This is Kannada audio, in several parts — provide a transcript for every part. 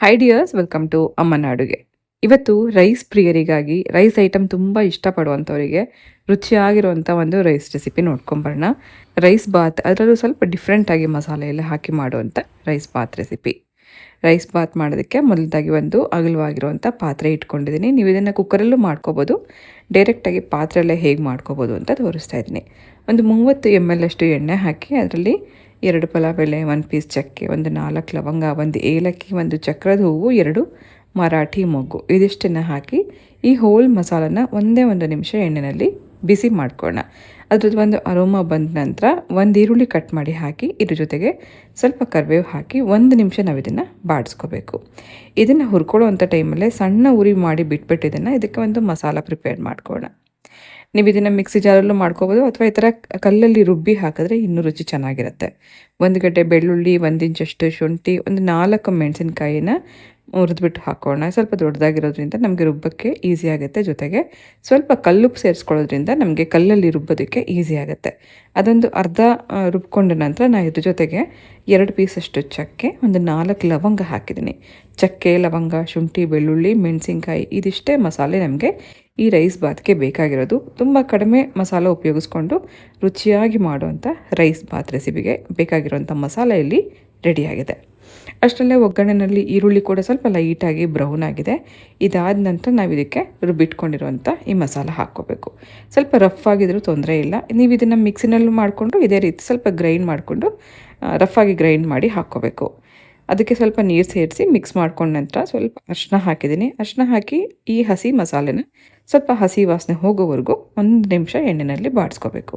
ಹೈ ಡಿಯರ್ಸ್ ವೆಲ್ಕಮ್ ಟು ಅಮ್ಮನ ಅಡುಗೆ ಇವತ್ತು ರೈಸ್ ಪ್ರಿಯರಿಗಾಗಿ ರೈಸ್ ಐಟಮ್ ತುಂಬ ಇಷ್ಟಪಡುವಂಥವರಿಗೆ ರುಚಿಯಾಗಿರುವಂಥ ಒಂದು ರೈಸ್ ರೆಸಿಪಿ ನೋಡ್ಕೊಂಬರೋಣ ರೈಸ್ ಬಾತ್ ಅದರಲ್ಲೂ ಸ್ವಲ್ಪ ಡಿಫ್ರೆಂಟಾಗಿ ಮಸಾಲೆ ಎಲ್ಲ ಹಾಕಿ ಮಾಡುವಂಥ rice bath recipe rice bath ಮಾಡೋದಕ್ಕೆ ಮೊದಲದಾಗಿ ಒಂದು ಅಗಲವಾಗಿರುವಂಥ ಪಾತ್ರೆ ಇಟ್ಕೊಂಡಿದ್ದೀನಿ. ನೀವು ಇದನ್ನು ಕುಕ್ಕರಲ್ಲೂ ಮಾಡ್ಕೋಬೋದು ಡೈರೆಕ್ಟಾಗಿ ಪಾತ್ರೆಯಲ್ಲೇ ಹೇಗೆ ಮಾಡ್ಕೋಬೋದು ಅಂತ ತೋರಿಸ್ತಾ ಇದ್ದೀನಿ. ಒಂದು ಮೂವತ್ತು ಎಂ ಎಲ್ ಅಷ್ಟು ಎಣ್ಣೆ ಹಾಕಿ ಅದರಲ್ಲಿ ಎರಡು ಪಲಾವ್ ಎಲೆ ಒಂದು ಪೀಸ್ ಚಕ್ಕೆ, ಒಂದು ನಾಲ್ಕು ಲವಂಗ, ಒಂದು ಏಲಕ್ಕಿ, ಒಂದು ಚಕ್ರದ ಹೂವು, ಎರಡು ಮರಾಠಿ ಮೊಗ್ಗು. ಇದಿಷ್ಟನ್ನು ಹಾಕಿ ಈ ಹೋಲ್ ಮಸಾಲನ ಒಂದೇ ಒಂದು ನಿಮಿಷ ಎಣ್ಣೆಯಲ್ಲಿ ಬಿಸಿ ಮಾಡ್ಕೋಣ ಅದ್ರದ್ದು ಒಂದು ಅರೋಮ ಬಂದ ನಂತರ ಒಂದು ಈರುಳ್ಳಿ ಕಟ್ ಮಾಡಿ ಹಾಕಿ ಇದ್ರ ಜೊತೆಗೆ ಸ್ವಲ್ಪ ಕರಿಬೇವು ಹಾಕಿ ಒಂದು ನಿಮಿಷ ನಾವು ಇದನ್ನು ಬಾಡಿಸ್ಕೋಬೇಕು. ಇದನ್ನು ಹುರ್ಕೊಳ್ಳೋ ಟೈಮಲ್ಲೇ ಸಣ್ಣ ಉರಿ ಮಾಡಿ ಬಿಟ್ಬಿಟ್ಟು ಇದನ್ನು ಇದಕ್ಕೆ ಒಂದು ಮಸಾಲ ಪ್ರಿಪೇರ್ ಮಾಡ್ಕೊಳ್ಳೋಣ ನೀವು ಇದನ್ನು ಮಿಕ್ಸಿ ಜಾರಲ್ಲೂ ಮಾಡ್ಕೋಬೋದು ಅಥವಾ ಈ ಥರ ಕಲ್ಲಲ್ಲಿ ರುಬ್ಬಿ ಹಾಕಿದ್ರೆ ಇನ್ನೂ ರುಚಿ ಚೆನ್ನಾಗಿರುತ್ತೆ. ಒಂದು ಗಡ್ಡೆ ಬೆಳ್ಳುಳ್ಳಿ, ಒಂದು ಇಂಚಷ್ಟು ಶುಂಠಿ, ಒಂದು ನಾಲ್ಕು ಮೆಣಸಿನ್ಕಾಯಿನ ಹುರಿದ್ಬಿಟ್ಟು ಹಾಕೋಣ. ಸ್ವಲ್ಪ ದೊಡ್ಡದಾಗಿರೋದ್ರಿಂದ ನಮಗೆ ರುಬ್ಬಕ್ಕೆ ಈಸಿ ಆಗುತ್ತೆ ಜೊತೆಗೆ. ಸ್ವಲ್ಪ ಕಲ್ಲುಪ್ಪು ಸೇರಿಸ್ಕೊಳ್ಳೋದ್ರಿಂದ ನಮಗೆ ಕಲ್ಲಲ್ಲಿ ರುಬ್ಬೋದಕ್ಕೆ ಈಸಿ ಆಗುತ್ತೆ. ಅದೊಂದು ಅರ್ಧ ರುಬ್ಕೊಂಡ ನಂತರ ನಾನು ಇದ್ರ ಜೊತೆಗೆ ಎರಡು ಪೀಸಷ್ಟು ಚಕ್ಕೆ, ಒಂದು ನಾಲ್ಕು ಲವಂಗ ಹಾಕಿದ್ದೀನಿ. ಚಕ್ಕೆ, ಲವಂಗ, ಶುಂಠಿ, ಬೆಳ್ಳುಳ್ಳಿ, ಮೆಣಸಿನ್ಕಾಯಿ ಇದಿಷ್ಟೇ ಮಸಾಲೆ ನಮಗೆ ಈ ರೈಸ್ ಬಾತ್ಗೆ ಬೇಕಾಗಿರೋದು. ತುಂಬ ಕಡಿಮೆ ಮಸಾಲ ಉಪಯೋಗಿಸ್ಕೊಂಡು ರುಚಿಯಾಗಿ ಮಾಡುವಂಥ ರೈಸ್ ಬಾತ್ ರೆಸಿಪಿಗೆ ಬೇಕಾಗಿರುವಂಥ ಮಸಾಲೆ ಇಲ್ಲಿ ರೆಡಿಯಾಗಿದೆ ಅಷ್ಟರಲ್ಲೇ ಒಗ್ಗರಣೆಯಲ್ಲಿ ಈರುಳ್ಳಿ ಕೂಡ ಸ್ವಲ್ಪ ಲೈಟಾಗಿ ಬ್ರೌನ್ ಆಗಿದೆ. ಇದಾದ ನಂತರ ನಾವು ಇದಕ್ಕೆ ರುಬ್ಬಿಟ್ಕೊಂಡಿರುವಂಥ ಈ ಮಸಾಲ ಹಾಕ್ಕೋಬೇಕು. ಸ್ವಲ್ಪ ರಫ್ ಆಗಿದ್ರೂ ತೊಂದರೆ ಇಲ್ಲ. ನೀವು ಇದನ್ನು ಮಿಕ್ಸಿನಲ್ಲೂ ಮಾಡಿಕೊಂಡು ಇದೇ ರೀತಿ ಸ್ವಲ್ಪ ಗ್ರೈಂಡ್ ಮಾಡಿಕೊಂಡು ಆಗಿ ಗ್ರೈಂಡ್ ಮಾಡಿ ಹಾಕ್ಕೋಬೇಕು. ಅದಕ್ಕೆ ಸ್ವಲ್ಪ ನೀರು ಸೇರಿಸಿ ಮಿಕ್ಸ್ ಮಾಡ್ಕೊಂಡ ನಂತರ ಸ್ವಲ್ಪ ಅರ್ಶಿನ ಹಾಕಿದ್ದೀನಿ. ಅರ್ಶಿನ ಹಾಕಿ ಈ ಹಸಿ ಮಸಾಲೆನ ಸ್ವಲ್ಪ ಹಸಿ ವಾಸನೆ ಹೋಗೋವರೆಗೂ ಒಂದು ನಿಮಿಷ ಎಣ್ಣೆಯಲ್ಲಿ ಬಾಡಿಸ್ಕೋಬೇಕು.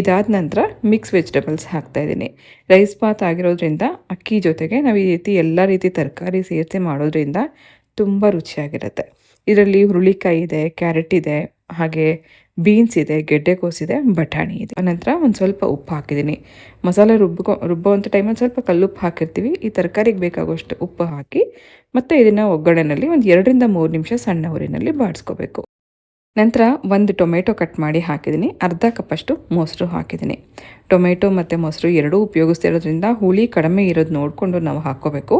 ಇದಾದ ನಂತರ ಮಿಕ್ಸ್ ವೆಜಿಟೇಬಲ್ಸ್ ಹಾಕ್ತಾಯಿದ್ದೀನಿ ರೈಸ್ ಬಾತ್ ಆಗಿರೋದ್ರಿಂದ ಅಕ್ಕಿ ಜೊತೆಗೆ ನಾವು ಈ ರೀತಿ ಎಲ್ಲ ರೀತಿ ತರಕಾರಿ ಸೇರಿಸಿ ಮಾಡೋದ್ರಿಂದ ತುಂಬ ರುಚಿಯಾಗಿರುತ್ತೆ. ಇದರಲ್ಲಿ ಹುರುಳಿಕಾಯಿ ಇದೆ, ಕ್ಯಾರೆಟ್ ಇದೆ, ಹಾಗೆ ಬೀನ್ಸ್ ಇದೆ ಗೆಡ್ಡೆಕೋಸಿದೆ ಬಟಾಣಿ ಇದೆ. ಆನಂತರ ಒಂದು ಸ್ವಲ್ಪ ಉಪ್ಪು ಹಾಕಿದ್ದೀನಿ. ಮಸಾಲೆ ರುಬ್ಕೊ ರುಬ್ಬುವಂಥ ಟೈಮಲ್ಲಿ ಸ್ವಲ್ಪ ಕಲ್ಲುಪ್ಪು ಹಾಕಿರ್ತೀವಿ. ಈ ತರಕಾರಿಗೆ ಬೇಕಾಗುವಷ್ಟು ಉಪ್ಪು ಹಾಕಿ, ಮತ್ತು ಇದನ್ನು ಒಗ್ಗರಣೆಯಲ್ಲಿ ಒಂದು ಎರಡರಿಂದ ಮೂರು ನಿಮಿಷ ಸಣ್ಣ ಊರಿನಲ್ಲಿ ಬಾಡಿಸ್ಕೋಬೇಕು. ನಂತರ ಒಂದು ಟೊಮೆಟೊ ಕಟ್ ಮಾಡಿ ಹಾಕಿದ್ದೀನಿ. ಅರ್ಧ ಕಪ್ಪಷ್ಟು ಮೊಸರು ಹಾಕಿದ್ದೀನಿ. ಟೊಮೆಟೊ ಮತ್ತು ಮೊಸರು ಎರಡೂ ಉಪಯೋಗಿಸ್ತಿರೋದ್ರಿಂದ ಹುಳಿ ಕಡಿಮೆ ಇರೋದು ನೋಡಿಕೊಂಡು ನಾವು ಹಾಕ್ಕೋಬೇಕು.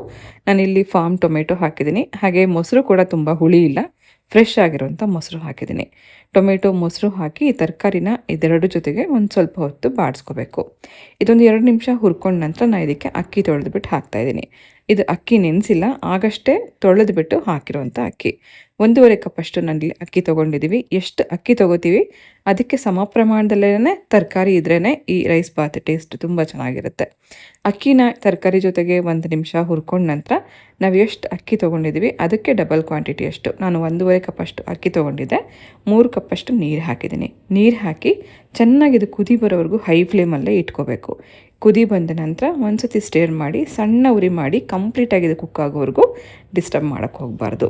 ನಾನಿಲ್ಲಿ ಫಾರ್ಮ್ ಟೊಮೆಟೊ ಹಾಕಿದ್ದೀನಿ. ಹಾಗೆ ಮೊಸರು ಕೂಡ ತುಂಬ ಹುಳಿ ಇಲ್ಲ. ಫ್ರೆಶ್ ಆಗಿರುವಂಥ ಮೊಸರು ಹಾಕಿದ್ದೀನಿ. ಟೊಮೆಟೊ ಮೊಸರು ಹಾಕಿ ಈ ತರಕಾರಿನ ಇದೆರಡು ಜೊತೆಗೆ ಒಂದು ಸ್ವಲ್ಪ ಹೊತ್ತು ಬಾಡಿಸ್ಕೋಬೇಕು. ಇದೊಂದು ಎರಡು ನಿಮಿಷ ಹುರ್ಕೊಂಡ ನಂತರ ನಾನು ಇದಕ್ಕೆ ಅಕ್ಕಿ ತೊಳೆದ್ಬಿಟ್ಟು ಹಾಕ್ತಾಯಿದ್ದೀನಿ ಇದು ಅಕ್ಕಿ ನೆನೆಸಿಲ್ಲ, ಆಗಷ್ಟೇ ತೊಳೆದು ಬಿಟ್ಟು ಹಾಕಿರುವಂಥ ಅಕ್ಕಿ. ಒಂದೂವರೆ ಕಪ್ಪಷ್ಟು ನಲ್ಲಿ ಅಕ್ಕಿ ತೊಗೊಂಡಿದ್ದೀವಿ. ಎಷ್ಟು ಅಕ್ಕಿ ತೊಗೋತೀವಿ? ಅದಕ್ಕೆ ಸಮ ಪ್ರಮಾಣದಲ್ಲೇ ತರಕಾರಿ ಇದ್ರೇ ಈ ರೈಸ್ ಬಾತ್ ಟೇಸ್ಟ್ ತುಂಬ ಚೆನ್ನಾಗಿರುತ್ತೆ. ಅಕ್ಕಿನ ತರಕಾರಿ ಜೊತೆಗೆ ಒಂದು ನಿಮಿಷ ಹುರ್ಕೊಂಡ ನಂತರ ನಾವು ಎಷ್ಟು ಅಕ್ಕಿ ತೊಗೊಂಡಿದ್ದೀವಿ, ಅದಕ್ಕೆ ಡಬಲ್ ಕ್ವಾಂಟಿಟಿ ಅಷ್ಟು. ನಾನು ಒಂದೂವರೆ ಕಪ್ಪಷ್ಟು ಅಕ್ಕಿ ತೊಗೊಂಡಿದ್ದೆ. ಮೂರು ಕಪ್ಪಷ್ಟು ನೀರು ಹಾಕಿದ್ದೀನಿ. ನೀರು ಹಾಕಿ ಚೆನ್ನಾಗಿ ಇದು ಕುದಿ ಬರೋವರೆಗೂ ಹೈ ಫ್ಲೇಮಲ್ಲೇ ಇಟ್ಕೋಬೇಕು. ಕುದಿ ಬಂದ ನಂತರ ಒಂದ್ಸತಿ ಸ್ಟೇರ್ ಮಾಡಿ, ಸಣ್ಣ ಉರಿ ಮಾಡಿ ಕಂಪ್ಲೀಟಾಗಿ ಇದು ಕುಕ್ ಆಗೋವರೆಗೂ ಡಿಸ್ಟರ್ಬ್ ಮಾಡೋಕ್ಕೆ ಹೋಗಬಾರ್ದು.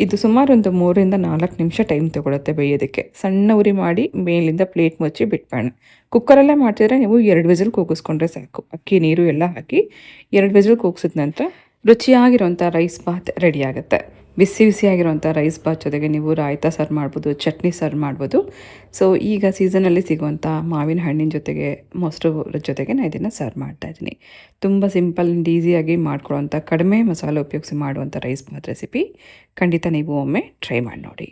ಇದು ಸುಮಾರು ಒಂದು ಮೂರಿಂದ ನಾಲ್ಕು ನಿಮಿಷ ಟೈಮ್ ತೊಗೊಳುತ್ತೆ ಬೇಯೋದಕ್ಕೆ. ಸಣ್ಣ ಉರಿ ಮಾಡಿ ಮೇಲಿಂದ ಪ್ಲೇಟ್ ಮುಚ್ಚಿ ಬಿಟ್ಬೇಡ ಕುಕ್ಕರಲ್ಲೇ ಮಾಡ್ತಿದ್ರೆ ನೀವು ಎರಡು ವಿಸಿಲ್ ಕೂಗಿಸ್ಕೊಂಡ್ರೆ ಸಾಕು. ಅಕ್ಕಿ, ನೀರು ಎಲ್ಲ ಹಾಕಿ ಎರಡು ವಿಸಿಲ್ ಕೂಗಿಸಿದ ನಂತರ ರುಚಿಯಾಗಿರುವಂಥ ರೈಸ್ ಬಾತ್ ರೆಡಿ ಆಗುತ್ತೆ. ಬಿಸಿ ಬಿಸಿಯಾಗಿರುವಂಥ ರೈಸ್ ಬಾತ್ ಜೊತೆಗೆ ನೀವು ರಾಯ್ತಾ ಸರ್ವ್ ಮಾಡ್ಬೋದು, ಚಟ್ನಿ ಸರ್ವ್ ಮಾಡ್ಬೋದು. ಸೊ ಈಗ ಸೀಸನಲ್ಲಿ ಸಿಗುವಂಥ ಮಾವಿನ ಹಣ್ಣಿನ ಜೊತೆಗೆ, ಮೊಸರು ಜೊತೆಗೆ ನಾನು ಇದನ್ನು ಸರ್ವ್ ಮಾಡ್ತಾಯಿದ್ದೀನಿ ತುಂಬ ಸಿಂಪಲ್ ಆ್ಯಂಡ್ ಈಸಿಯಾಗಿ ಮಾಡ್ಕೊಳ್ಳೋವಂಥ ಕಡಿಮೆ ಮಸಾಲೆ ಉಪಯೋಗಿಸಿ ಮಾಡುವಂಥ ರೈಸ್ ಬಾತ್ ರೆಸಿಪಿ ಖಂಡಿತ ನೀವು ಒಮ್ಮೆ ಟ್ರೈ ಮಾಡಿ ನೋಡಿ.